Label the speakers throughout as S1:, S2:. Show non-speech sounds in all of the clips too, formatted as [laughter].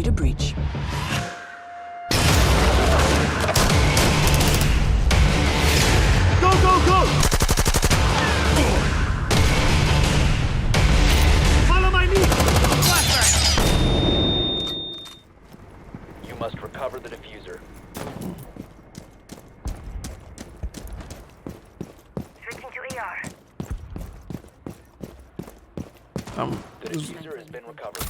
S1: ready to breach.
S2: Go, go, go! Follow my lead!
S3: You must recover the diffuser.
S4: Switching to AR.
S5: Tam
S3: The diffuser has been recovered.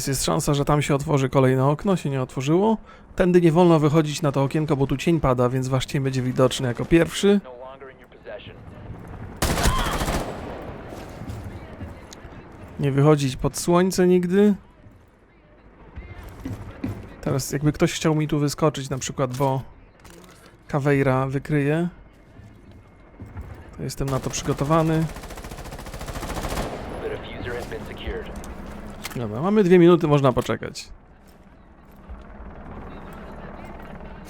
S5: Jest, jest szansa, że tam się otworzy kolejne okno, się nie otworzyło. Tędy nie wolno wychodzić na to okienko, bo tu cień pada, więc wasz cień będzie widoczny jako pierwszy. Nie wychodzić pod słońce nigdy. Teraz jakby ktoś chciał mi tu wyskoczyć na przykład, bo Caveira wykryje. To jestem na to przygotowany.
S3: The diffuser has been secured.
S5: Dobra, mamy dwie minuty, można poczekać.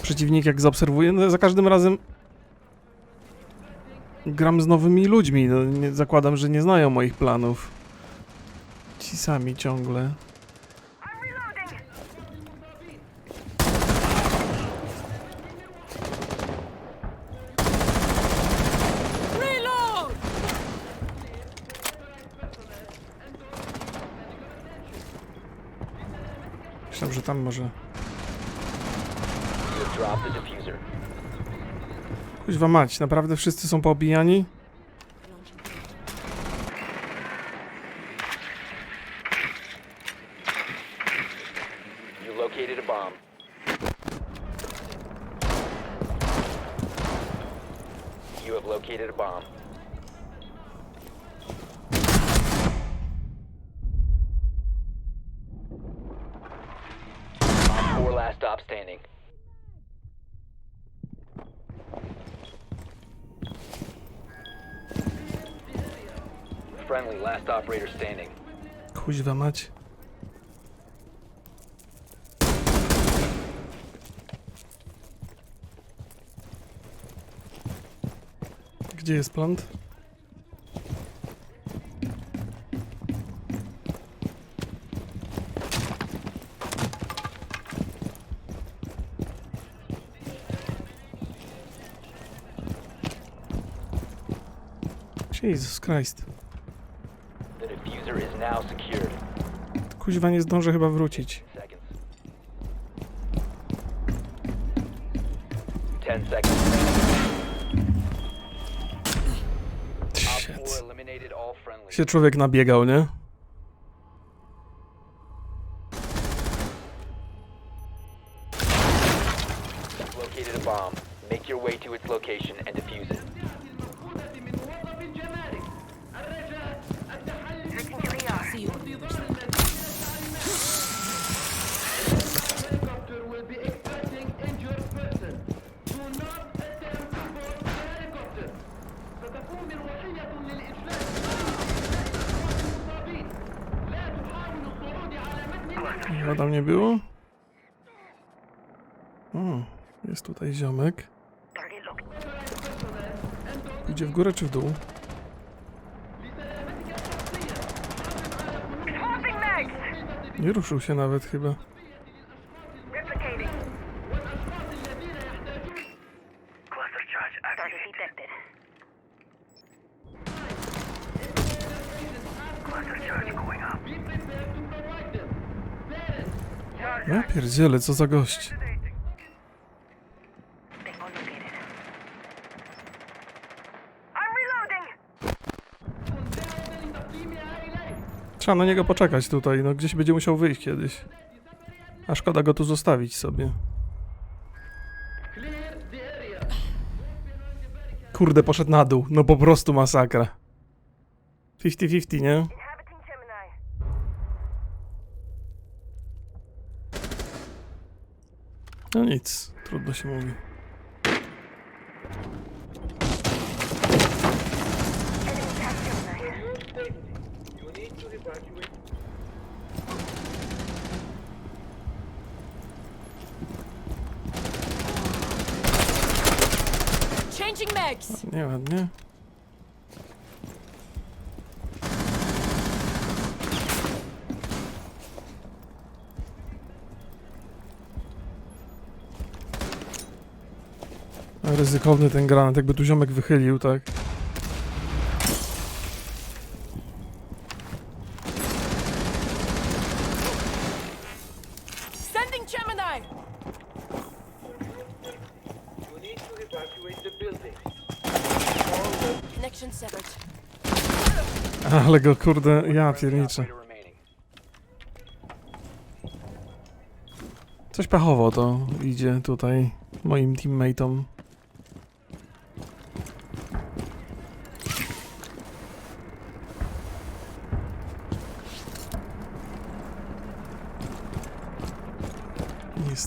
S5: Przeciwnik jak zaobserwuje, no za każdym razem gram z nowymi ludźmi. No, nie, zakładam, że nie znają moich planów. Ci sami ciągle. Że tam może... Kuźwa mać, naprawdę wszyscy są poobijani? Kuźwa mać. Gdzie jest plant? Jesus Christ.
S3: The diffuser is now secured.
S5: Kuźwa nie zdążę chyba wrócić. Shit.
S3: 4 eliminated all friendly.
S5: Się człowiek nabiegał, nie?
S3: Located a bomb. Make your way to its location and defuse it.
S5: Chyba tam nie było? O, jest tutaj ziomek. Idzie w górę czy w dół? Nie ruszył się nawet chyba.
S4: Cluster charge going up.
S5: Ja pierdzielę, co za gość. Trzeba na niego poczekać tutaj, no gdzieś będzie musiał wyjść kiedyś. A szkoda go tu zostawić sobie. Kurde, poszedł na dół. No po prostu masakra. 50-50, nie?
S4: Inhabiting Gemini.
S5: No nic, trudno się mówi.
S4: Enemy has
S5: Ryzykowny ten granat, jakby tu ziomek wychylił, tak? [laughs] Ale go kurde, ja pierniczę. Coś pechowo to idzie tutaj moim teammateom.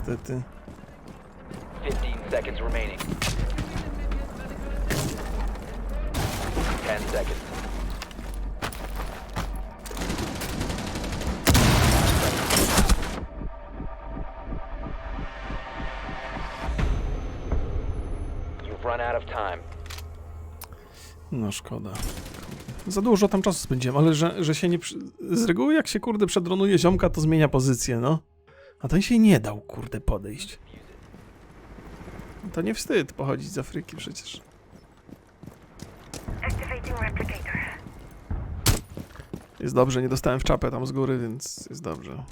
S5: Niestety.
S3: 15 seconds remaining. 10 seconds. You've run out of time.
S5: No szkoda. Za dużo tam czasu spędziłem, ale że, że się nie... Przy... Z reguły jak się kurde przedronuje ziomka, to zmienia pozycję, no. A ten się nie dał kurde podejść. To nie wstyd pochodzić z Afryki przecież. Jest dobrze, nie dostałem w czapę tam z góry, więc jest dobrze.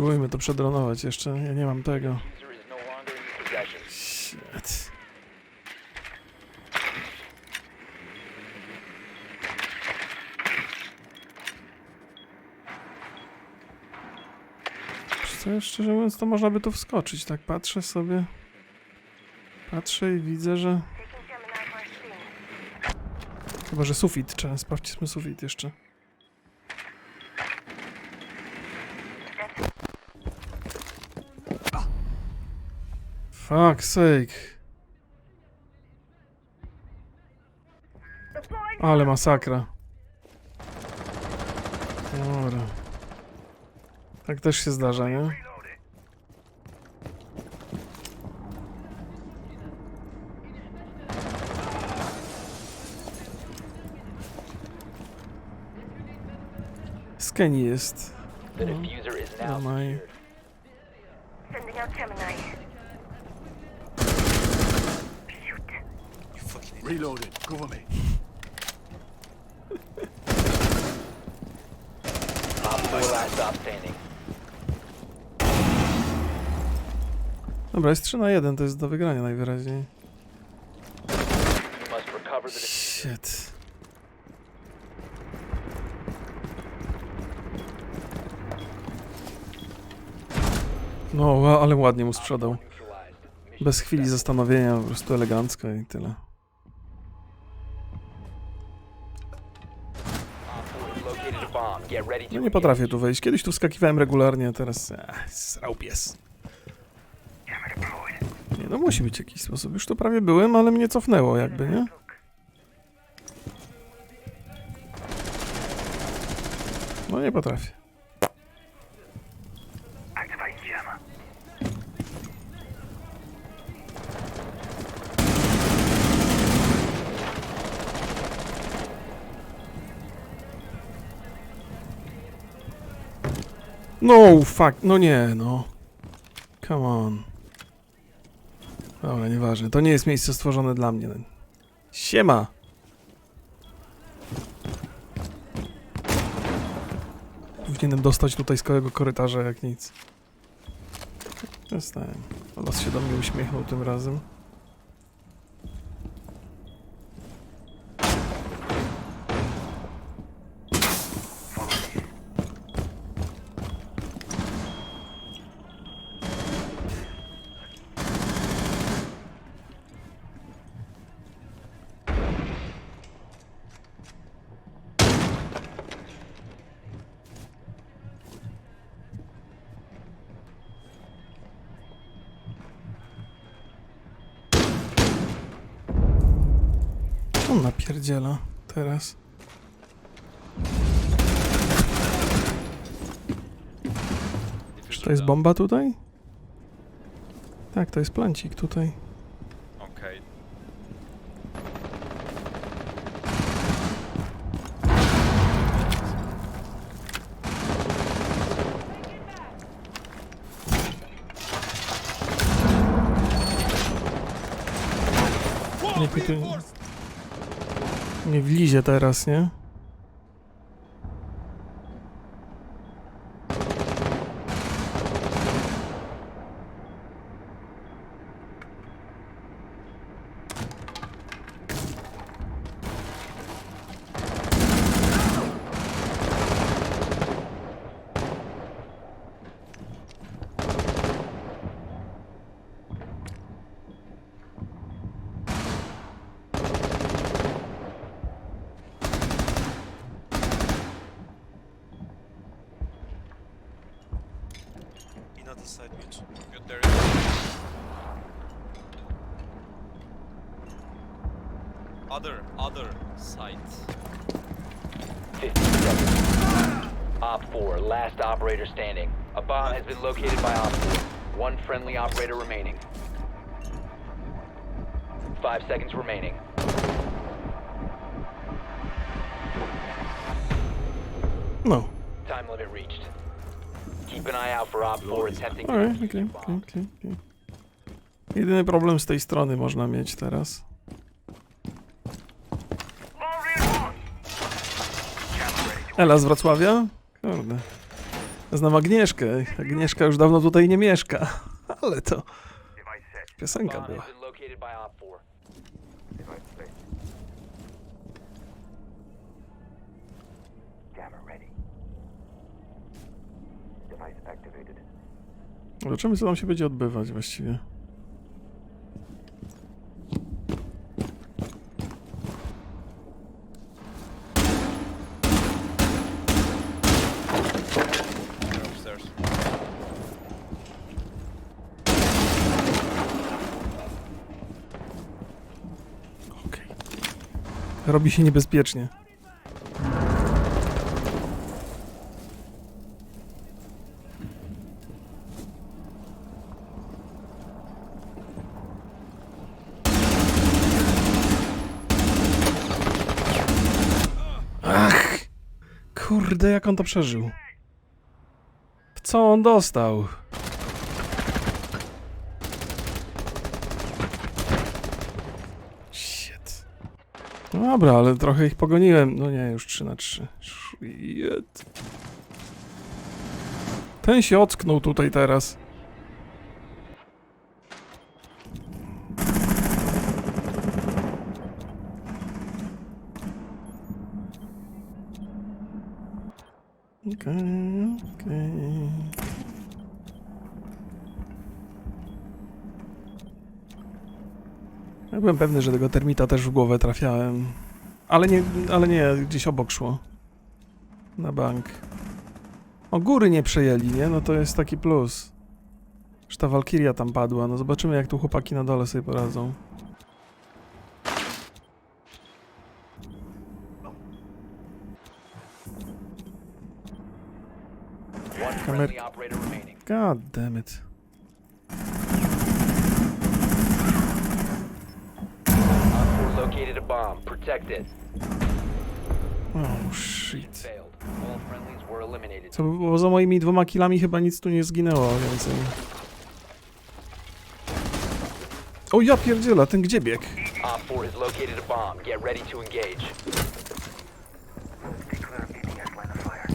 S5: Spróbujmy to przedronować jeszcze. Ja nie mam tego. Shit. Co, szczerze mówiąc, to można by tu wskoczyć, tak patrzę sobie. Patrzę i widzę, że... Chyba, że sufit. Trzeba sprawdźmy sufit jeszcze. Fuck sake. Ale masakra. Dobra. Tak też się zdarza, nie? Skeni jest. My.
S3: secured.
S4: Sending out Gemini.
S2: Reloading. Cover me.
S3: Op 4 last stop standing.
S5: Dobra, jest 3 na 1, to jest do wygrania najwyraźniej.
S3: You must recover the diffuser.
S5: Shit. No, ła- ale ładnie mu sprzedał.
S3: Neutralized. Mission
S5: Bez chwili zastanowienia, po prostu elegancko i tyle. No nie potrafię tu wejść. Kiedyś tu wskakiwałem regularnie, a teraz... Ech, srał pies. Nie, no musi być jakiś sposób. Już tu prawie byłem, ale mnie cofnęło jakby, nie? No nie potrafię. No, fuck, no nie, no. Come on. Dobra, nieważne. To nie jest miejsce stworzone dla mnie. Siema! Powinienem dostać tutaj z całego korytarza jak nic. Dostałem. Los się do mnie uśmiechnął tym razem. Napierdziela teraz? Czy to jest bomba tutaj? Tak, to jest plancik tutaj.
S1: Okej.
S5: Niech mi tu nie wlizie teraz, nie?
S1: Other, other side.
S3: 15 seconds. Op 4, last operator standing. A bomb has been located by Op 4. One friendly operator remaining. Five seconds remaining.
S5: No.
S3: Time limit reached. Keep an eye out for Op 4 attempting to
S5: Okej,
S3: defuse
S5: okej,
S3: the
S5: okej,
S3: bomb.
S5: okej. okej. Jedyny problem z tej strony można mieć teraz. Ela z Wrocławia? Kurde. Znam Agnieszkę. Agnieszka już dawno tutaj nie mieszka. [laughs] Ale to piosenka była.
S3: has been located by Op 4.
S2: Device placed. Camera ready. Device activated.
S5: Zobaczymy, co tam się będzie odbywać właściwie. Robi się niebezpiecznie. Ach! Kurde, jak on to przeżył. W co on dostał? Shit. No dobra, ale trochę ich pogoniłem. No nie, już 3 na 3. Shit. Ten się ocknął tutaj teraz. Okej, okej. Ja byłem pewny, że tego termita też w głowę trafiałem. Ale nie, ale nie, gdzieś obok szło. Na bank. O, góry nie przejęli, nie? No to jest taki plus. Że ta Walkiria tam padła. No zobaczymy, jak tu chłopaki na dole sobie poradzą.
S3: Remaining.
S5: God damn it.
S3: Op 4 located a bomb. Protect it.
S5: Oh shit.
S3: Failed. All friendlies were eliminated.
S5: Co by było za moimi dwoma kilami chyba nic tu nie zginęło więcej. O ja pierdziela, ten gdzie bieg?
S3: Op 4 has located a bomb. Get ready to engage.
S2: Stay clear of DPS line of fire.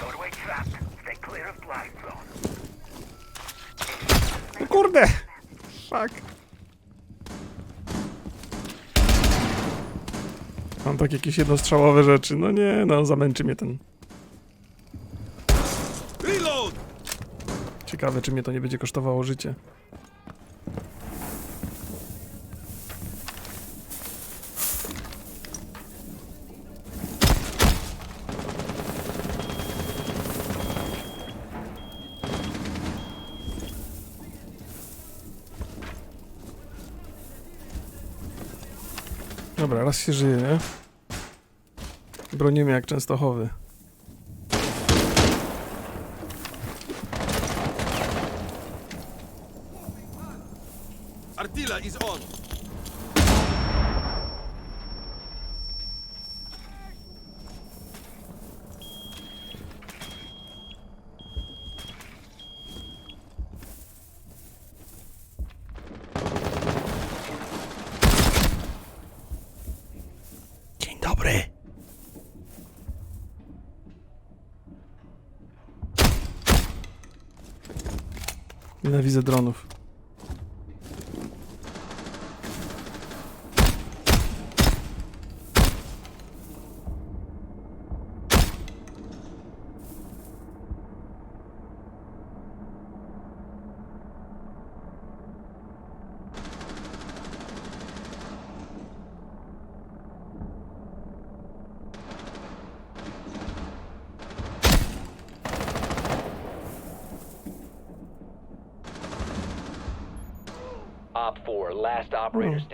S2: Doorway trapped. Stay clear of blast zone.
S5: O kurde! Fuck. Mam tak jakieś jednostrzałowe rzeczy. No nie, no zamęczy mnie ten. Ciekawe, czy mnie to nie będzie kosztowało życie. Raz się żyje, nie? Bronimy jak Częstochowy.
S1: Artilla is on.
S5: Dzień dobry. Nienawidzę dronów.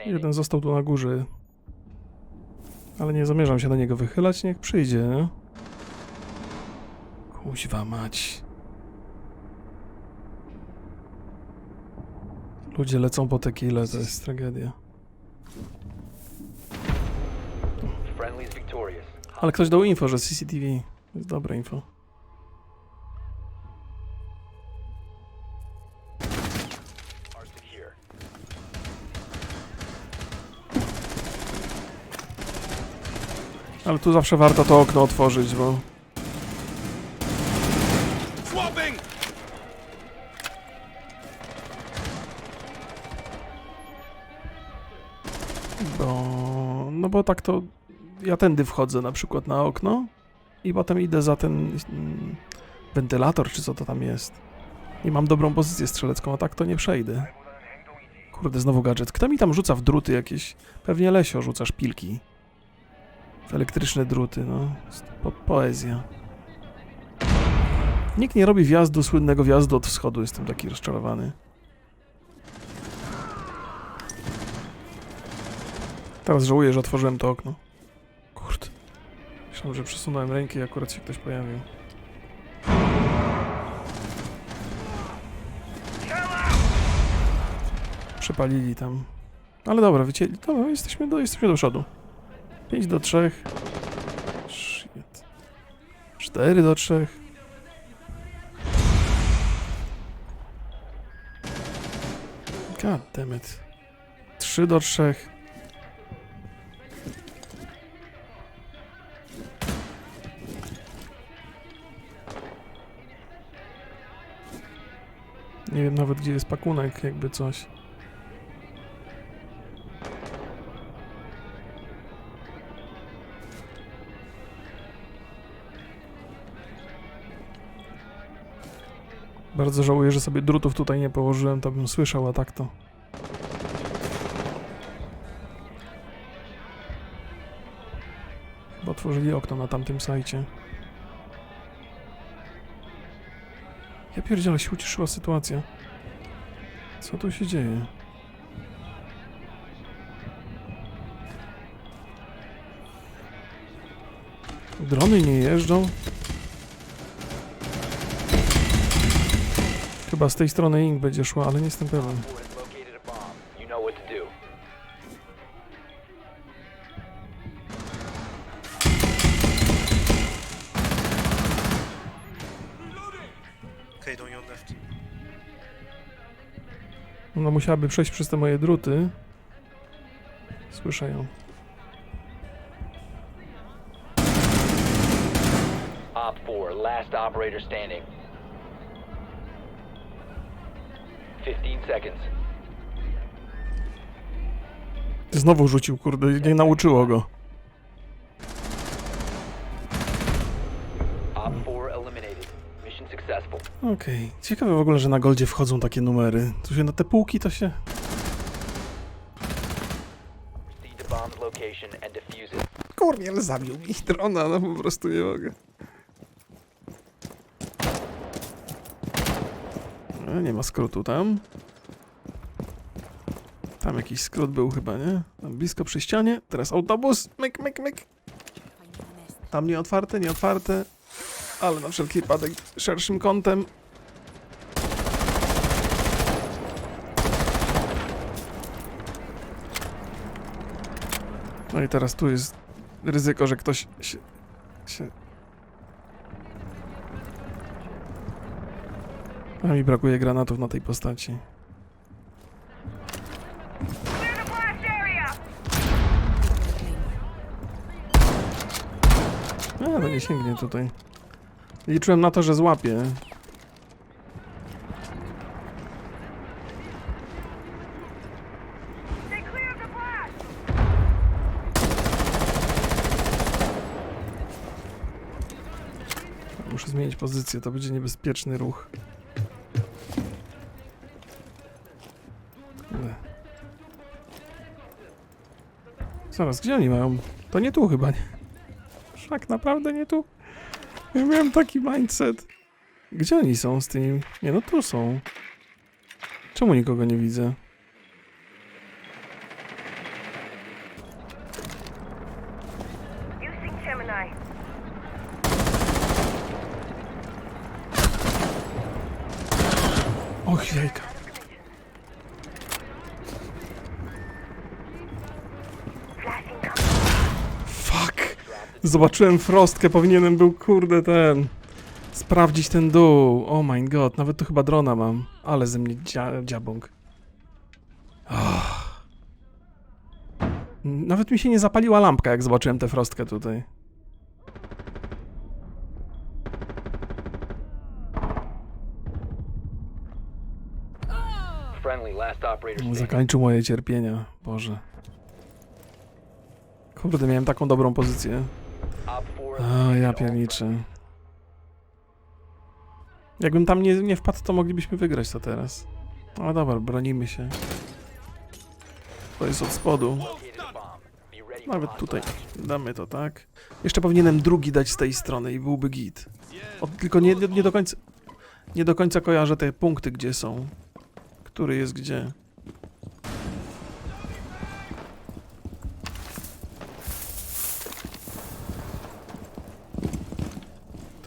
S5: No, jeden został tu na górze. Ale nie zamierzam się na niego wychylać, niech przyjdzie, nie? Kuźwa mać. Ludzie lecą po te kile, to jest tragedia. Ale ktoś dał info, że CCTV. To jest dobre info. Ale tu zawsze warto to okno otworzyć, bo... Bo... No bo tak to... Ja tędy wchodzę na przykład na okno i potem idę za ten mm, wentylator, czy co to tam jest. I mam dobrą pozycję strzelecką, a tak to nie przejdę. Kurde, znowu gadżet. Kto mi tam rzuca w druty jakieś? Pewnie Lesio rzuca szpilki. W elektryczne druty, no. Po poezja. Nikt nie robi wjazdu, słynnego wjazdu od wschodu. Jestem taki rozczarowany. Teraz żałuję, że otworzyłem to okno. Kurde. Myślałem, że przesunąłem rękę i akurat się ktoś pojawił. Przypalili tam. Ale dobra, wycięli. Dobra, jesteśmy do, jesteśmy do przodu. 5 do 3. Shit. 4 do 3. God damn it. 3 do 3. Nie wiem nawet gdzie jest pakunek, jakby coś. Bardzo żałuję, że sobie drutów tutaj nie położyłem, to bym słyszał, a tak to. Chyba otworzyli okno na tamtym sajcie. Ja pierdzielę, się ucieszyła sytuacja. Co tu się dzieje? Drony nie jeżdżą? Chyba z tej strony Ink będzie szła, ale nie jestem pewien.
S3: Op 4 has located a bomb. You know what to do.
S1: Okay, on your left.
S5: Ona musiałaby przejść przez te moje druty. Słyszę ją.
S3: Op 4, last operator standing. 15 seconds.
S5: Znowu rzucił, kurde, nie nauczyło go.
S3: Op 4 eliminated. Mission successful.
S5: Okej. Ciekawe w ogóle, że na Goldzie wchodzą takie numery. Tu się na te półki to się...
S3: Proceed to bomb's location and defuse it.
S5: Kurnie, ale zabił mi drona, no po prostu nie mogę. No, nie ma skrótu tam. Tam jakiś skrót był chyba, nie? Tam blisko przy ścianie. Teraz autobus. Myk, myk, myk. Tam nie otwarte, nie otwarte. Ale na wszelki wypadek szerszym kątem. No i teraz tu jest ryzyko, że ktoś się... się... A mi brakuje granatów na tej postaci. A, to nie sięgnie tutaj. Liczyłem na to, że
S4: blast!
S5: Muszę zmienić pozycję, to będzie niebezpieczny ruch. Zaraz, gdzie oni mają? To nie tu chyba, nie? Szak, naprawdę nie tu? Ja miałem taki mindset. Gdzie oni są z tymi? Nie, no tu są. Czemu nikogo nie widzę? Zobaczyłem frostkę, powinienem był, kurde, ten... Sprawdzić ten dół. Oh my god, nawet tu chyba drona mam. Ale ze mnie dzia dziabąk. Ah. Nawet mi się nie zapaliła lampka, jak zobaczyłem tę frostkę tutaj. Zakańczył moje cierpienia, Boże. Kurde, miałem taką dobrą pozycję.
S3: Op 4
S5: A, ja pierniczę. Jakbym tam nie, nie wpadł, to moglibyśmy wygrać to teraz. Ale dobra, bronimy się. To jest od spodu. Nawet tutaj. Damy to, tak? Jeszcze powinienem drugi dać z tej strony i byłby git. O, tylko nie, nie, nie do końca... Nie do końca kojarzę te punkty, gdzie są. Który jest gdzie.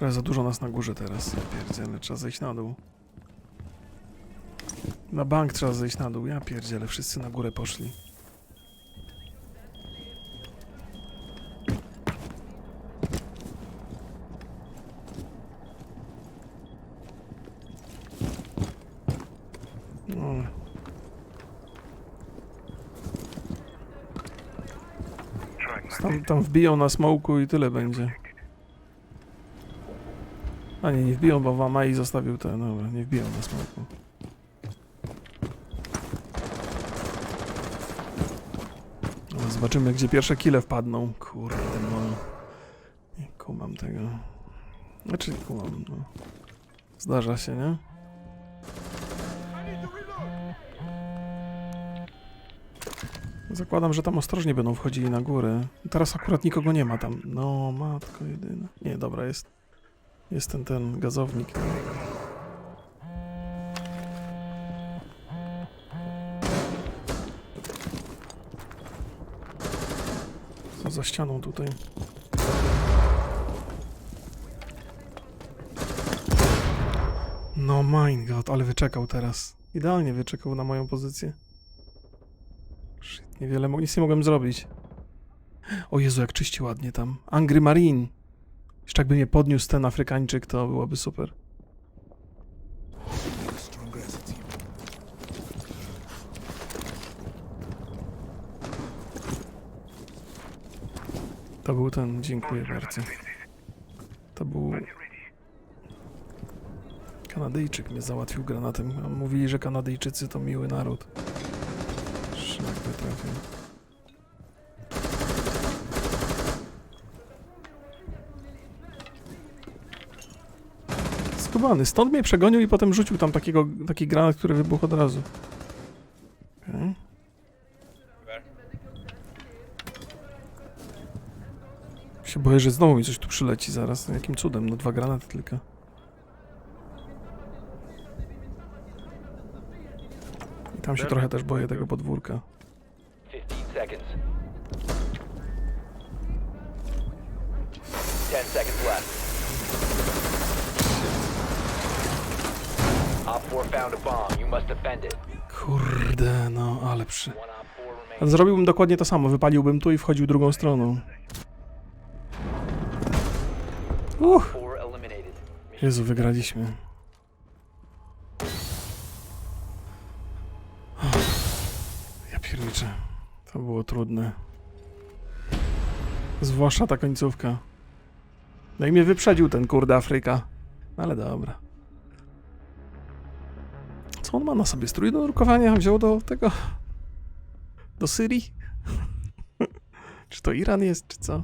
S5: Trochę za dużo nas na górze teraz. Ja pierdzielę, trzeba zejść na dół. Na bank trzeba zejść na dół. Ja pierdzielę, wszyscy na górę poszli. No. Tam, tam wbiją na smoku i tyle będzie. A nie, nie wbiją, bo Wamai zostawił te, dobra, nie wbiją na smoku. Zobaczymy, gdzie pierwsze kile wpadną. Kurde, no. Nie kumam tego. Znaczy, nie kumam, no. Zdarza się, nie? Zakładam, że tam ostrożnie będą wchodzili na górę. Teraz akurat nikogo nie ma tam. No, matko jedyna. Nie, dobra, jest. Jest ten, ten gazownik. Co za ścianą tutaj? No my god, ale wyczekał teraz. Idealnie wyczekał na moją pozycję. Shit, niewiele, nic nie mogłem zrobić. O Jezu, jak czyści ładnie tam. Angry Marine. Jeszcze jakby mnie podniósł ten Afrykańczyk, to byłoby super. To był ten, dziękuję bardzo. To był... Kanadyjczyk mnie załatwił granatem. Mówili, że Kanadyjczycy to miły naród. Szlak trafił. Stąd mnie przegonił i potem rzucił tam takiego, taki granat, który wybuchł od razu. Okej. Się boję, że znowu mi coś tu przyleci zaraz. Jakim cudem? No dwa granaty tylko. I Tam się trochę też boję tego podwórka.
S3: 15 seconds. 10 seconds left. Op 4 found a bomb. You must defend it.
S5: Kurde, no ale przy...
S3: One Op 4 remains.
S5: Zrobiłbym dokładnie to samo, wypaliłbym tu i wchodził drugą stroną. Uch,
S3: 4 eliminated.
S5: Jezu, wygraliśmy. Ja pierniczę. To było trudne. Zwłaszcza ta końcówka. No i mnie wyprzedził ten kurde Afryka. No Ale dobra. Co on ma na sobie? Strój do nurkowania wziął do tego... Do Syrii? [laughs] czy to Iran jest, czy co?